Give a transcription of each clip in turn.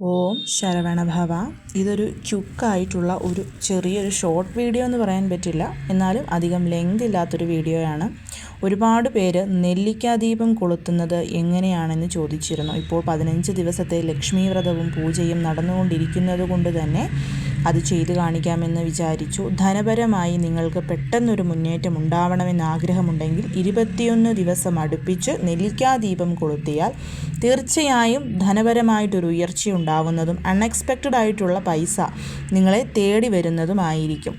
ഓം ശരവണഭവ. ഇതൊരു ക്യുക്കായിട്ടുള്ള ഒരു ചെറിയൊരു ഷോർട്ട് വീഡിയോ എന്ന് പറയാൻ പറ്റില്ല. എന്നാലും അധികം ലെങ്ത് ഇല്ലാത്തൊരു വീഡിയോയാണ്. ഒരുപാട് പേര് നെല്ലിക്കാ ദീപം കൊളുത്തുന്നത് എങ്ങനെയാണെന്ന് ചോദിച്ചിരുന്നു. ഇപ്പോൾ പതിനഞ്ച് ദിവസത്തെ ലക്ഷ്മി വ്രതവും പൂജയും നടന്നുകൊണ്ടിരിക്കുന്നത് കൊണ്ട് തന്നെ അത് ചെയ്തു കാണിക്കാമെന്ന് വിചാരിച്ചു. ധനപരമായി നിങ്ങൾക്ക് പെട്ടെന്നൊരു മുന്നേറ്റം ഉണ്ടാവണമെന്ന് ആഗ്രഹമുണ്ടെങ്കിൽ ഇരുപത്തിയൊന്ന് ദിവസം അടുപ്പിച്ച് നെല്ലിക്കാ ദീപം കൊളുത്തിയാൽ തീർച്ചയായും ധനപരമായിട്ടൊരു ഉയർച്ച ഉണ്ടാവുന്നതും അൺഎക്സ്പെക്റ്റഡ് ആയിട്ടുള്ള പൈസ നിങ്ങളെ തേടി വരുന്നതുമായിരിക്കും.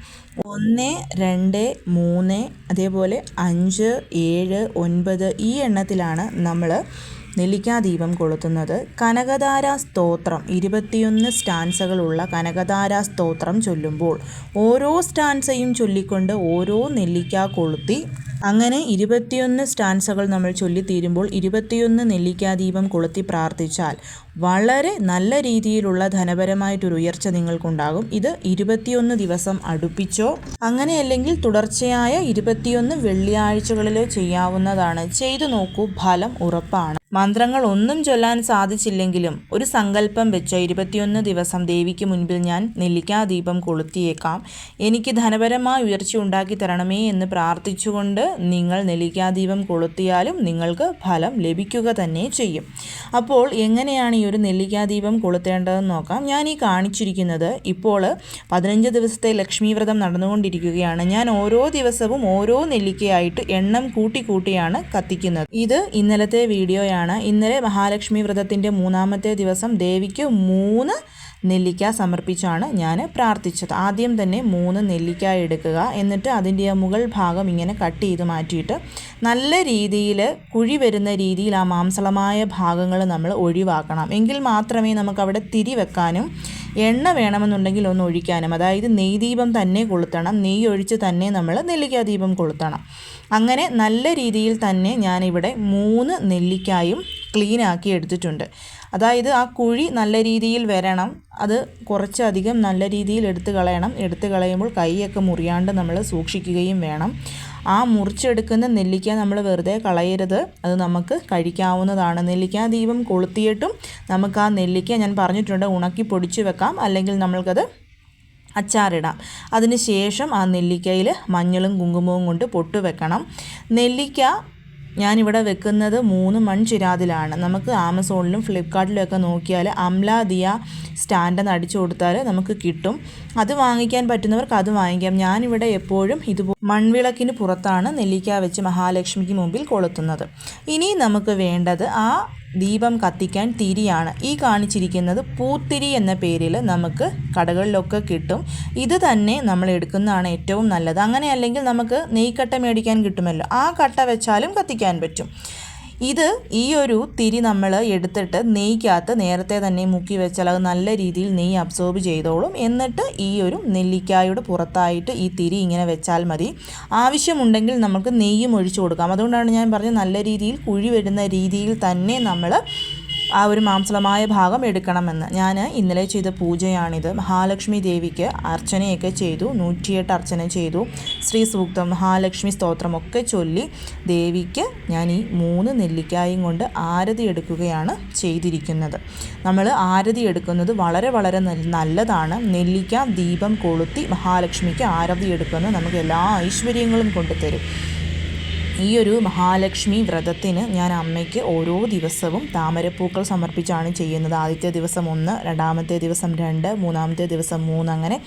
ഒന്ന് രണ്ട് മൂന്ന് അതേപോലെ അഞ്ച് ഏഴ് ഒൻപത് ഈ എണ്ണത്തിലാണ് നമ്മൾ നെല്ലിക്കാദീപം കൊളുത്തുന്നത് കനകധാര സ്തോത്രം. ഇരുപത്തിയൊന്ന് സ്റ്റാൻസകളുള്ള കനകധാര സ്തോത്രം ചൊല്ലുമ്പോൾ ഓരോ സ്റ്റാൻസയും ചൊല്ലിക്കൊണ്ട് ഓരോ നെല്ലിക്ക കൊളുത്തി അങ്ങനെ ഇരുപത്തിയൊന്ന് സ്റ്റാൻസകൾ നമ്മൾ ചൊല്ലിത്തീരുമ്പോൾ ഇരുപത്തിയൊന്ന് നെല്ലിക്കാദീപം കൊളുത്തി പ്രാർത്ഥിച്ചാൽ വളരെ നല്ല രീതിയിലുള്ള ധനപരമായിട്ടൊരു ഉയർച്ച നിങ്ങൾക്കുണ്ടാകും. ഇത് ഇരുപത്തിയൊന്ന് ദിവസം അടുപ്പിച്ചോ അങ്ങനെയല്ലെങ്കിൽ തുടർച്ചയായ ഇരുപത്തിയൊന്ന് വെള്ളിയാഴ്ചകളിലോ ചെയ്യാവുന്നതാണ്. ചെയ്തു നോക്കൂ ഫലം ഉറപ്പാണ്. മന്ത്രങ്ങൾ ഒന്നും ചൊല്ലാൻ സാധിച്ചില്ലെങ്കിലും ഒരു സങ്കല്പം വെച്ച് ഇരുപത്തിയൊന്ന് ദിവസം ദേവിക്ക് മുൻപിൽ ഞാൻ നെല്ലിക്കാ ദീപം കൊളുത്തിയേക്കാം. എനിക്ക് ധനപരമായ ഉയർച്ച ഉണ്ടാക്കി തരണമേ എന്ന് പ്രാർത്ഥിച്ചുകൊണ്ട് നിങ്ങൾ നെല്ലിക്കാ ദീപം കൊളുത്തിയാലും നിങ്ങൾക്ക് ഫലം ലഭിക്കുക തന്നെ ചെയ്യും. അപ്പോൾ എങ്ങനെയാണ് ഈ ഒരു നെല്ലിക്കാ ദീപം കൊളുത്തേണ്ടതെന്ന് നോക്കാം. ഞാൻ ഈ കാണിച്ചിരിക്കുന്നത് ഇപ്പോൾ പതിനഞ്ച് ദിവസത്തെ ലക്ഷ്മി വ്രതം നടന്നുകൊണ്ടിരിക്കുകയാണ്. ഞാൻ ഓരോ ദിവസവും ഓരോ നെല്ലിക്കയായിട്ട് എണ്ണം കൂട്ടി കൂട്ടിയാണ് കത്തിക്കുന്നത്. ഇത് ഇന്നലത്തെ വീഡിയോയാണ്. ഇന്നലെ മഹാലക്ഷ്മി വ്രതത്തിന്റെ മൂന്നാമത്തെ ദിവസം ദേവിക്ക് മൂന്ന് നെല്ലിക്ക സമർപ്പിച്ചാണ് ഞാൻ പ്രാർത്ഥിച്ചത്. ആദ്യം തന്നെ മൂന്ന് നെല്ലിക്ക എടുക്കുക. എന്നിട്ട് അതിന്റെ മുകൾ ഭാഗം ഇങ്ങനെ കട്ട് ചെയ്ത് മാറ്റിയിട്ട് നല്ല രീതിയിൽ കുഴി വരുന്ന രീതിയിൽ ആ മാംസളമായ ഭാഗങ്ങൾ നമ്മൾ ഒഴിവാക്കണം. എങ്കിൽ മാത്രമേ നമുക്ക് അവിടെ തിരി വെക്കാനും എണ്ണ വേണമെന്നുണ്ടെങ്കിൽ ഒന്ന് ഒഴിക്കാനും. അതായത് നെയ്ദീപം തന്നെ കൊളുത്തണം. നെയ്യ് ഒഴിച്ച് തന്നെ നമ്മൾ നെല്ലിക്ക ദീപം കൊളുത്തണം. അങ്ങനെ നല്ല രീതിയിൽ തന്നെ ഞാനിവിടെ മൂന്ന് നെല്ലിക്കായും ക്ലീനാക്കി എടുത്തിട്ടുണ്ട്. അതായത് ആ കുഴി നല്ല രീതിയിൽ വരണം. അത് കുറച്ചധികം നല്ല രീതിയിൽ എടുത്ത് കളയണം. എടുത്ത് കളയുമ്പോൾ കൈയൊക്കെ മുറിയാണ്ട് നമ്മൾ സൂക്ഷിക്കുകയും വേണം. ആ മുറിച്ചെടുക്കുന്ന നെല്ലിക്ക നമ്മൾ വെറുതെ കളയരുത്. അത് നമുക്ക് കഴിക്കാവുന്നതാണ്. നെല്ലിക്ക ദീപം കൊളുത്തിയിട്ടും നമുക്ക് ആ നെല്ലിക്ക ഞാൻ പറഞ്ഞിട്ടുണ്ട് ഉണക്കി പൊടിച്ച് വെക്കാം. അല്ലെങ്കിൽ നമ്മൾക്കത് അച്ചാറിടാം. അതിന് ശേഷം ആ നെല്ലിക്കയിൽ മഞ്ഞളും കുങ്കുമവും കൊണ്ട് പൊട്ട് വെക്കണം നെല്ലിക്ക ഞാനിവിടെ വെക്കുന്നത് മൂന്ന് മൺചിരാതിലാണ്. നമുക്ക് ആമസോണിലും ഫ്ലിപ്കാർട്ടിലും ഒക്കെ നോക്കിയാൽ അംല ദിയ സ്റ്റാൻഡ് അടിച്ചു കൊടുത്താൽ നമുക്ക് കിട്ടും. അത് വാങ്ങിക്കാൻ പറ്റുന്നവർക്ക് അത് വാങ്ങിക്കാം. ഞാനിവിടെ എപ്പോഴും ഇത് മൺവിളക്കിന് പുറത്താണ് നെല്ലിക്ക വെച്ച് മഹാലക്ഷ്മിക്ക് മുമ്പിൽ കൊളുത്തുന്നത്. ഇനി നമുക്ക് വേണ്ടത് ആ ദീപം കത്തിക്കാൻ തിരിയാണ്. ഈ കാണിച്ചിരിക്കുന്നത് പൂത്തിരി എന്ന പേരിൽ നമുക്ക് കടകളിലൊക്കെ കിട്ടും. ഇത് തന്നെ നമ്മൾ എടുക്കുന്നതാണ് ഏറ്റവും നല്ലത്. അങ്ങനെ അല്ലെങ്കിൽ നമുക്ക് നെയ്ക്കട്ട മേടിക്കാൻ കിട്ടുമല്ലോ. ആ കട്ട വെച്ചാലും കത്തിക്കാൻ പറ്റും. ഇത് ഈ ഒരു തിരി നമ്മൾ എടുത്തിട്ട് നെയ്ക്കകത്ത് നേരത്തെ തന്നെ മുക്കി വെച്ചാൽ അത് നല്ല രീതിയിൽ നെയ്യ് അബ്സോർബ് ചെയ്തോളും. എന്നിട്ട് ഈ ഒരു നെല്ലിക്കായുടെ പുറത്തായിട്ട് ഈ തിരി ഇങ്ങനെ വെച്ചാൽ മതി. ആവശ്യമുണ്ടെങ്കിൽ നമുക്ക് നെയ്യും ഒഴിച്ചു കൊടുക്കാം. അതുകൊണ്ടാണ് ഞാൻ പറഞ്ഞത് നല്ല രീതിയിൽ കുഴി വരുന്ന രീതിയിൽ തന്നെ നമ്മൾ ആ ഒരു മാംസളമായ ഭാഗം എടുക്കണമെന്ന്. ഞാൻ ഇന്നലെ ചെയ്ത പൂജയാണിത്. മഹാലക്ഷ്മി ദേവിക്ക് അർച്ചനയൊക്കെ ചെയ്തു. നൂറ്റിയെട്ട് അർച്ചന ചെയ്തു. ശ്രീ സൂക്തം മഹാലക്ഷ്മി സ്തോത്രമൊക്കെ ചൊല്ലി ദേവിക്ക് ഞാൻ ഈ മൂന്ന് നെല്ലിക്കായും കൊണ്ട് ആരതി എടുക്കുകയാണ് ചെയ്തിരിക്കുന്നത്. നമ്മൾ ആരതി എടുക്കുന്നത് വളരെ വളരെ നല്ലതാണ്. നെല്ലിക്ക ദീപം കൊളുത്തി മഹാലക്ഷ്മിക്ക് ആരതി എടുക്കുന്നത് നമുക്ക് എല്ലാ ഐശ്വര്യങ്ങളും കൊണ്ടുതരും ഈ ഒരു മഹാലക്ഷ്മി വ്രതത്തിന് ഞാൻ അമ്മയ്ക്ക് ഓരോ ദിവസവും താമരപ്പൂക്കൾ സമർപ്പിച്ചാണ് ചെയ്യുന്നത്. ആദ്യത്തെ ദിവസം ഒന്ന് രണ്ടാമത്തെ ദിവസം രണ്ട് മൂന്നാമത്തെ ദിവസം മൂന്ന് അങ്ങനെ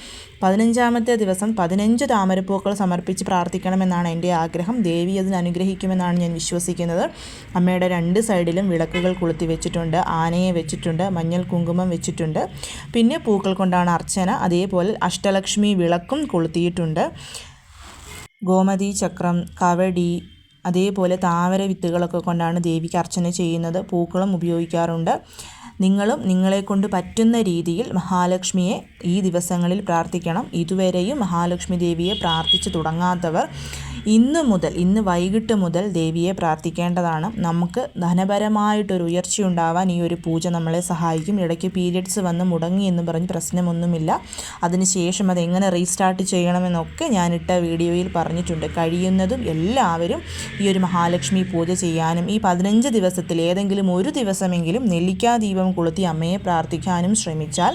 പതിനഞ്ചാമത്തെ ദിവസം പതിനഞ്ച് താമരപ്പൂക്കൾ സമർപ്പിച്ച് പ്രാർത്ഥിക്കണമെന്നാണ് എന്റെ ആഗ്രഹം. ദേവി അതിന് അനുഗ്രഹിക്കുമെന്നാണ് ഞാൻ വിശ്വസിക്കുന്നത്. അമ്മയുടെ രണ്ട് സൈഡിലും വിളക്കുകൾ കൊളുത്തി വെച്ചിട്ടുണ്ട് ആനയെ വെച്ചിട്ടുണ്ട് മഞ്ഞൾ കുങ്കുമം വെച്ചിട്ടുണ്ട്. പിന്നെ പൂക്കൾ കൊണ്ടാണ് അർച്ചന അതേപോലെ അഷ്ടലക്ഷ്മി വിളക്കും കൊളുത്തിയിട്ടുണ്ട്. ഗോമതി ചക്രം കവടി അതേപോലെ താമര വിത്തുകളൊക്കെ കൊണ്ടാണ് ദേവിക്ക് അർച്ചന ചെയ്യുന്നത്. പൂക്കളും ഉപയോഗിക്കാറുണ്ട്. നിങ്ങളും നിങ്ങളെക്കൊണ്ട് പറ്റുന്ന രീതിയിൽ മഹാലക്ഷ്മിയെ ഈ ദിവസങ്ങളിൽ പ്രാർത്ഥിക്കണം. ഇതുവരെയും മഹാലക്ഷ്മി ദേവിയെ പ്രാർത്ഥിച്ചു തുടങ്ങാത്തവർ ഇന്ന് മുതൽ ഇന്ന് വൈകിട്ട് മുതൽ ദേവിയെ പ്രാർത്ഥിക്കേണ്ടതാണ്. നമുക്ക് ധനപരമായിട്ടൊരു ഉയർച്ചയുണ്ടാവാൻ ഈ ഒരു പൂജ നമ്മളെ സഹായിക്കും. ഇടയ്ക്ക് പീരിയഡ്സ് വന്ന് മുടങ്ങി എന്ന് പറഞ്ഞ് പ്രശ്നമൊന്നുമില്ല. അതിനുശേഷം അത് എങ്ങനെ റീസ്റ്റാർട്ട് ചെയ്യണമെന്നൊക്കെ ഞാനിട്ട വീഡിയോയിൽ പറഞ്ഞിട്ടുണ്ട്. കഴിയുന്നതും എല്ലാവരും ഈ ഒരു മഹാലക്ഷ്മി പൂജ ചെയ്യാനും ഈ പതിനഞ്ച് ദിവസത്തിൽ ഏതെങ്കിലും ഒരു ദിവസമെങ്കിലും നെല്ലിക്കാ ദീപം കൊളുത്തി അമ്മയെ പ്രാർത്ഥിക്കാനും ശ്രമിച്ചാൽ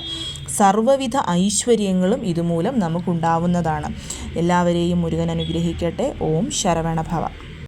സർവവിധ ഐശ്വര്യങ്ങളും ഇതുമൂലം നമുക്കുണ്ടാവുന്നതാണ്. എല്ലാവരെയും മുരുകൻ അനുഗ്രഹിക്കട്ടെ. ഓം ശരവണഭവ.